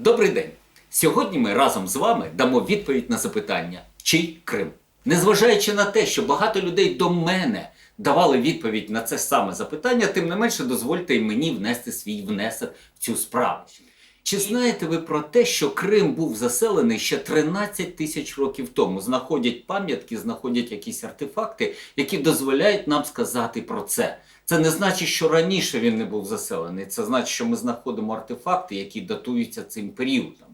Добрий день! Сьогодні ми разом з вами дамо відповідь на запитання, чий Крим. Незважаючи на те, що багато людей до мене давали відповідь на це саме запитання, тим не менше дозвольте і мені внести свій внесок в цю справу. Чи знаєте ви про те, що Крим був заселений ще 13 тисяч років тому? Знаходять пам'ятки, знаходять якісь артефакти, які дозволяють нам сказати про це. Це не значить, що раніше він не був заселений. Це значить, що ми знаходимо артефакти, які датуються цим періодом.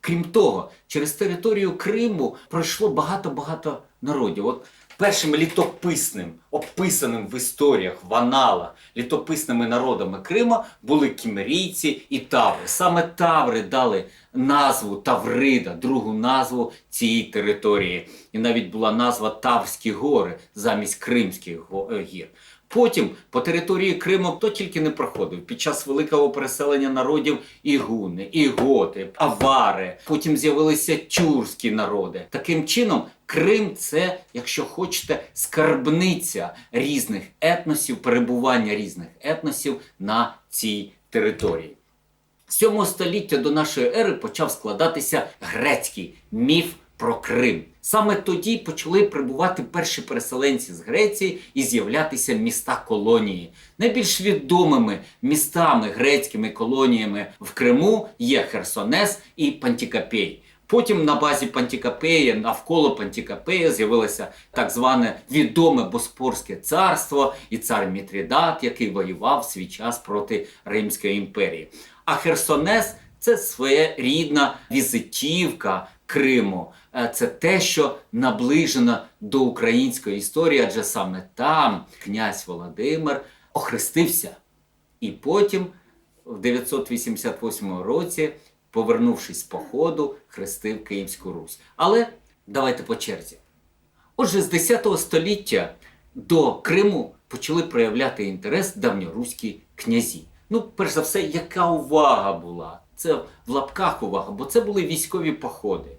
Крім того, через територію Криму пройшло багато-багато народів. От першим літописним, описаним в історіях, в аналах літописними народами Крима були кімерійці і таври. Саме таври дали назву Таврида, другу назву цієї території. І навіть була назва Таврські гори замість Кримських е, гір. Потім по території Криму хто тільки не проходив під час великого переселення народів і гуни, і готи, авари. Потім з'явилися тюркські народи. Таким чином, Крим це, якщо хочете, скарбниця різних етносів, перебування різних етносів на цій території. З 7 століття до нашої ери почав складатися грецький міф про Крим. Саме тоді почали прибувати перші переселенці з Греції і з'являтися міста колонії. Найбільш відомими містами грецькими колоніями в Криму є Херсонес і Пантікапей. Потім на базі Пантікапея, навколо Пантікапея з'явилося так зване відоме Боспорське царство і цар Мітрідат, який воював в свій час проти Римської імперії. А Херсонес це своєрідна візитівка Криму. Е, Це те, що наближено до української історії, адже саме там князь Володимир охрестився. І потім, в 988 році, повернувшись з походу, хрестив Київську Русь. Але давайте по черзі. Отже, з 10 століття до Криму почали проявляти інтерес давньоруські князі. Ну, перш за все, яка увага була? Це в лапках увага, бо це були військові походи.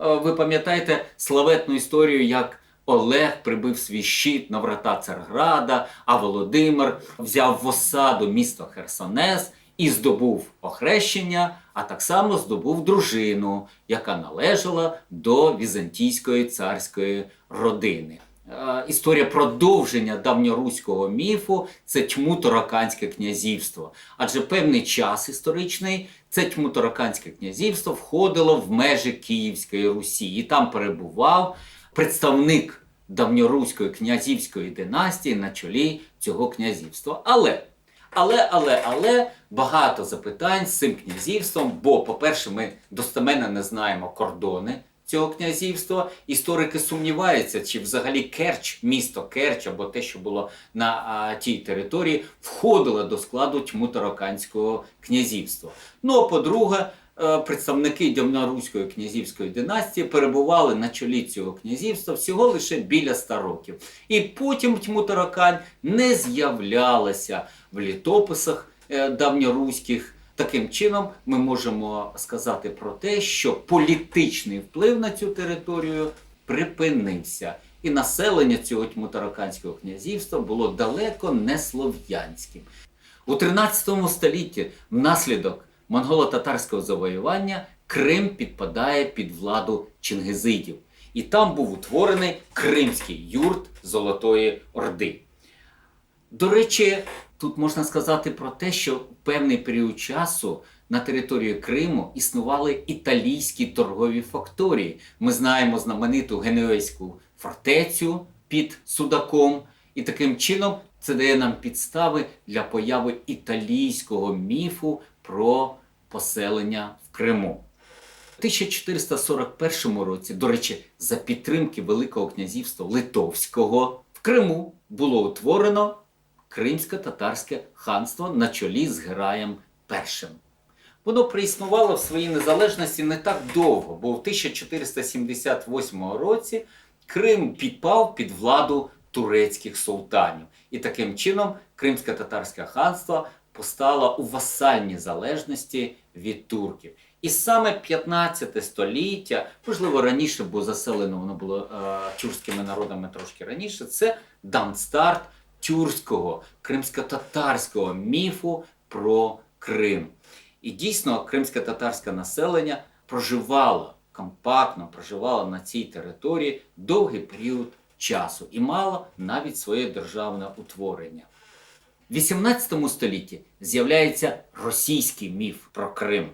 Е, Ви пам'ятаєте славетну історію, як Олег прибив свій щит на врата Царграда, а Володимир взяв в осаду місто Херсонес і здобув охрещення, а так само здобув дружину, яка належала до візантійської царської родини. Е, Історія продовження давньоруського міфу це тьму-тороканське князівство. Адже певний час історичний це тьму-тороканське князівство входило в межі Київської Русі, і там перебував представник давньоруської князівської династії на чолі цього князівства. Але але, але, але багато запитань з цим князівством, бо, по-перше, ми достеменно не знаємо кордони цього князівства. Історики сумніваються, чи взагалі Керч, місто Керч або те, що було на а, тій території, входило до складу Тьму-Тараканського князівства. Ну а по-друге, е, представники давньоруської князівської династії перебували на чолі цього князівства всього лише біля 100 років. І потім Тьму-Таракань не з'являлася в літописах е, давньоруських. Таким чином, ми можемо сказати про те, що політичний вплив на цю територію припинився, і населення цього тьмутараканського князівства було далеко не слов'янським. У 13 столітті, внаслідок монголо-татарського завоювання, Крим підпадає під владу чингизидів, і там був утворений Кримський юрт Золотої Орди. До речі, тут можна сказати про те, що в певний період часу на території Криму існували італійські торгові факторії. Ми знаємо знамениту Генуезьку фортецю під Судаком, і таким чином це дає нам підстави для появи італійського міфу про поселення в Криму. У 1441 році, до речі, за підтримки Великого князівства Литовського в Криму було утворено Кримсько-татарське ханство на чолі з Гераєм І. Воно проіснувало в своїй незалежності не так довго, бо в 1478 році Крим підпав під владу турецьких султанів. І таким чином Кримсько-татарське ханство постало у васальній залежності від турків. І саме 15 століття, можливо, раніше, бо заселено воно було е, тюркськими народами трошки раніше, це данстарт тюркського, кримсько-татарського міфу про Крим. І дійсно кримське татарське населення проживало компактно, проживало на цій території довгий період часу і мало навіть своє державне утворення. В 18 столітті з'являється російський міф про Крим.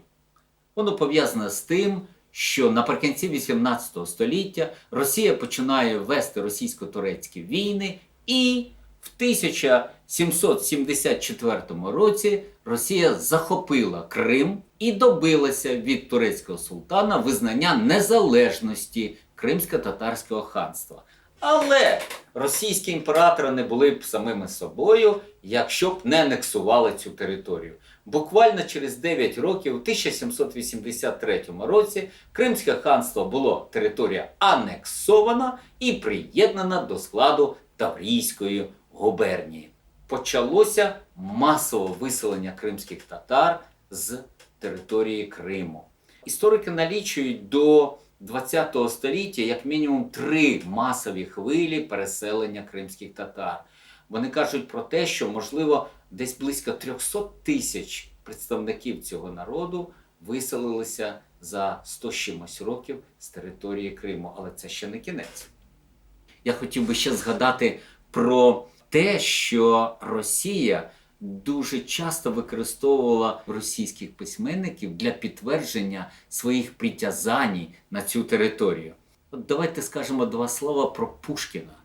Воно пов'язане з тим, що наприкінці 18 століття Росія починає вести російсько-турецькі війни, і в 1774 році Росія захопила Крим і добилася від турецького султана визнання незалежності Кримсько-татарського ханства. Але російські імператори не були б самими собою, якщо б не анексували цю територію. Буквально через 9 років, у 1783 році, Кримське ханство було територія анексована і приєднана до складу Таврійської губернії. Почалося масове виселення кримських татар з території Криму. Історики налічують до 20 століття як мінімум три масові хвилі переселення кримських татар. Вони кажуть про те, що можливо десь близько 300 тисяч представників цього народу виселилися за 100 чимось років з території Криму, але це ще не кінець. Я хотів би ще згадати про те, що Росія дуже часто використовувала російських письменників для підтвердження своїх притязань на цю територію. От давайте скажемо два слова про Пушкіна.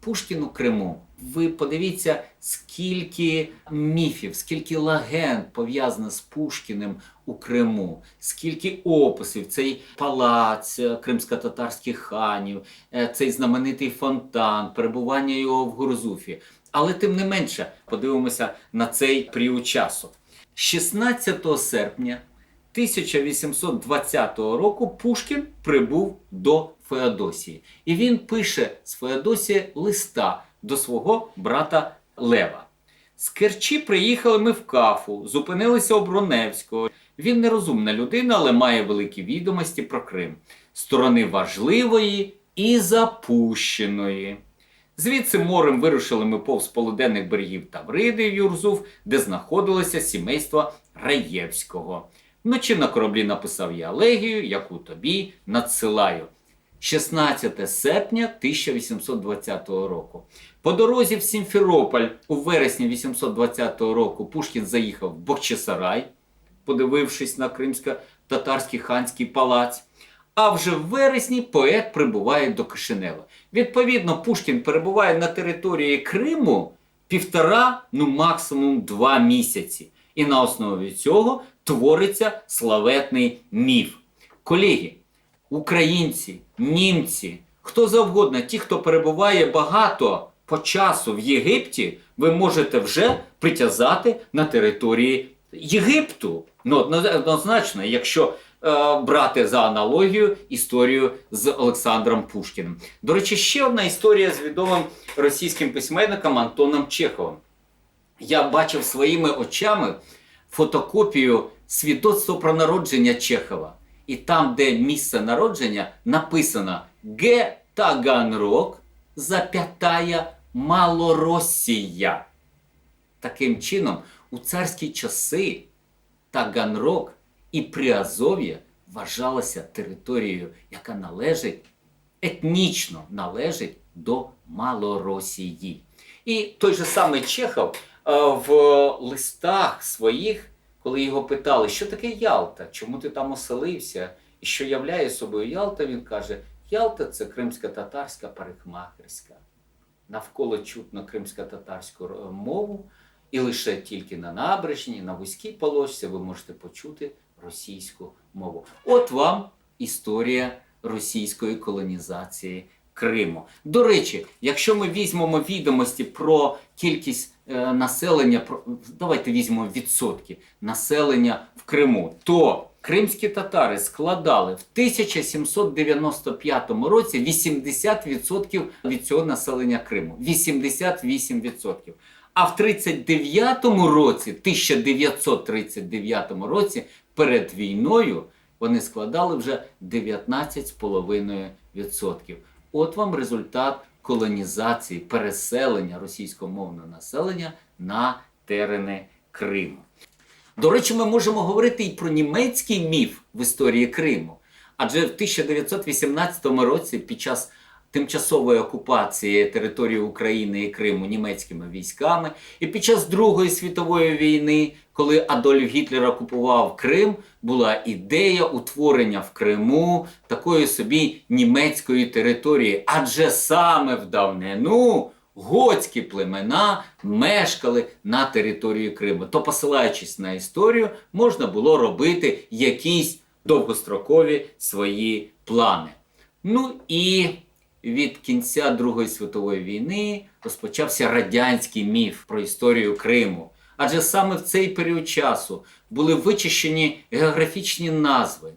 Пушкін у Криму. Ви подивіться, скільки міфів, скільки легенд пов'язано з Пушкіним у Криму, скільки описів, цей палац е, кримсько-татарських ханів, е, цей знаменитий фонтан, перебування його в Гурзуфі. Але тим не менше, подивимося на цей період часу. 16 серпня 1820 року Пушкін прибув до Феодосії. І він пише з Феодосії листа до свого брата Лева. З Керчі приїхали ми в Кафу, зупинилися у Броневського. Він нерозумна людина, але має великі відомості про Крим, сторони важливої і запущеної. Звідси морем вирушили ми повз полуденних берегів Тавриди в Юрзув, де знаходилося сімейство Раєвського. Вночі на кораблі написав я елегію, яку тобі надсилаю. 16 серпня 1820 року. По дорозі в Сімферополь у вересні 820 року Пушкін заїхав в Бахчисарай, подивившись на кримсько-татарський ханський палац. А вже в вересні поет прибуває до Кишинева. Відповідно, Пушкін перебуває на території Криму півтора, ну максимум два місяці. І на основі цього твориться славетний міф. Колеги, українці, німці, хто завгодно, ті, хто перебуває багато по часу в Єгипті, ви можете вже притязати на території Єгипту. Ну, однозначно, якщо е, брати за аналогію історію з Олександром Пушкіним. До речі, ще одна історія з відомим російським письменником Антоном Чеховим. Я бачив своїми очами фотокопію свідоцтва про народження Чехова. І там, де місце народження, написано Г. Таганрог, запятая Малоросія. Таким чином, у царські часи Таганрог і Приазов'я вважалася територією, яка належить етнічно належить до Малоросії. І той же самий Чехов в листах своїх, коли його питали, що таке Ялта, чому ти там оселився, і що являє собою Ялта, він каже: Ялта це кримсько-татарська парикмахерська. Навколо чутно кримсько-татарську е, мову, і лише тільки на набережні, на вузькій полосці ви можете почути російську мову. От вам історія російської колонізації Криму. До речі, якщо ми візьмемо відомості про кількість е, населення, про, давайте візьмемо відсотки населення в Криму, то кримські татари складали в 1795 році 80% від цього населення Криму. 88%. А в 39-му році, 1939 році, перед війною, вони складали вже 19,5%. От вам результат колонізації, переселення російськомовного населення на терени Криму. До речі, ми можемо говорити і про німецький міф в історії Криму. Адже в 1918 році, під час тимчасової окупації території України і Криму німецькими військами, і під час Другої світової війни, коли Адольф Гітлер окупував Крим, була ідея утворення в Криму такої собі німецької території. Адже саме в давнину готські племена мешкали на території Криму. То, посилаючись на історію, можна було робити якісь довгострокові свої плани. Ну і від кінця Другої світової війни розпочався радянський міф про історію Криму. Адже саме в цей період часу були вичищені географічні назви.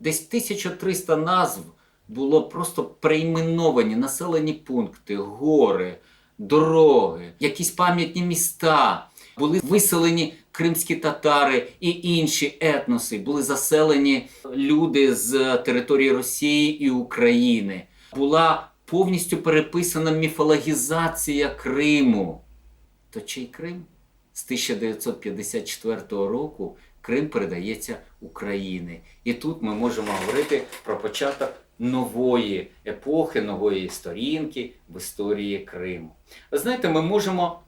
Десь 1300 назв було просто перейменовані населені пункти, гори, дороги, якісь пам'ятні міста. Були виселені кримські татари і інші етноси, були заселені люди з території Росії і України. Була повністю переписана міфологізація Криму. То чий Крим? З 1954 року Крим передається Україні. І тут ми можемо говорити про початок нової епохи, нової сторінки в історії Криму. Ви знаєте, ми можемо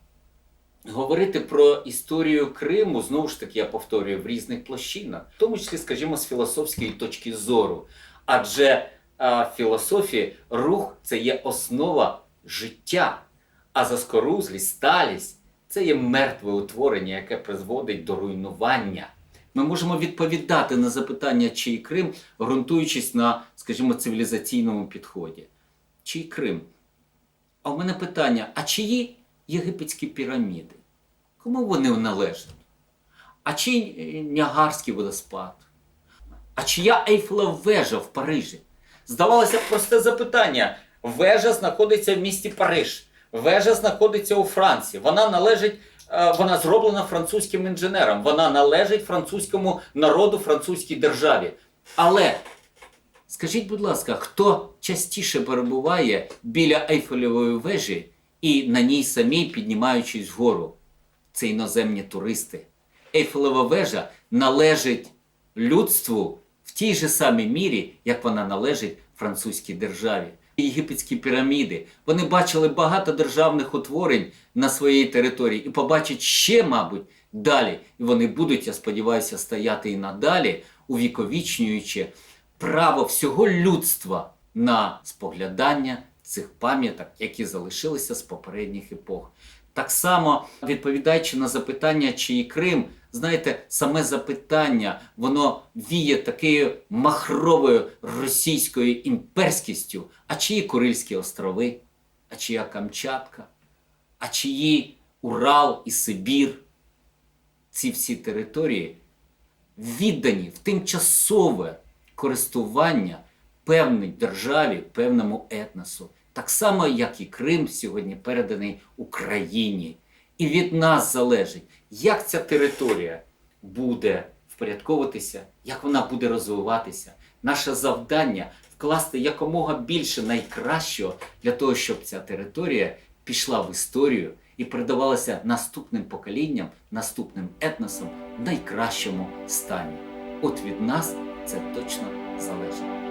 говорити про історію Криму, знову ж таки, я повторюю, в різних площинах, в тому числі, скажімо, з філософської точки зору. Адже філософії рух це є основа життя, а заскорузлість, сталість це є мертве утворення, яке призводить до руйнування. Ми можемо відповідати на запитання, чий Крим, ґрунтуючись на, скажімо, цивілізаційному підході. Чий Крим? А в мене питання: а чиї єгипетські піраміди? Кому вони належать? А чий е, Ніагарський водоспад? А чия Ейфелева вежа в Парижі? Здавалося б, просте запитання. Вежа знаходиться в місті Париж. Вежа знаходиться у Франції. Вона належить, е, вона зроблена французьким інженером. Вона належить французькому народу, французькій державі. Але скажіть, будь ласка, хто частіше перебуває біля Ейфелевої вежі і на ній самій піднімаючись вгору? Це іноземні туристи. Ейфелева вежа належить людству в тій же самій мірі, як вона належить французькій державі. Єгипетські піраміди. Вони бачили багато державних утворень на своїй території і побачать ще, мабуть, далі. І вони будуть, я сподіваюся, стояти і надалі, увіковічнюючи право всього людства на споглядання цих пам'яток, які залишилися з попередніх епох. Так само, відповідаючи на запитання, чиї Крим, знаєте, саме запитання, воно віє такою махровою російською імперськістю, а чиї Курильські острови, а чия Камчатка, а чиї Урал і Сибір. Ці всі території віддані в тимчасове користування певній державі, певному етносу. Так само, як і Крим сьогодні переданий Україні. І від нас залежить, як ця територія буде впорядковуватися, як вона буде розвиватися. Наше завдання вкласти якомога більше найкращого для того, щоб ця територія пішла в історію і передавалася наступним поколінням, наступним етносам в найкращому стані. От від нас це точно залежить.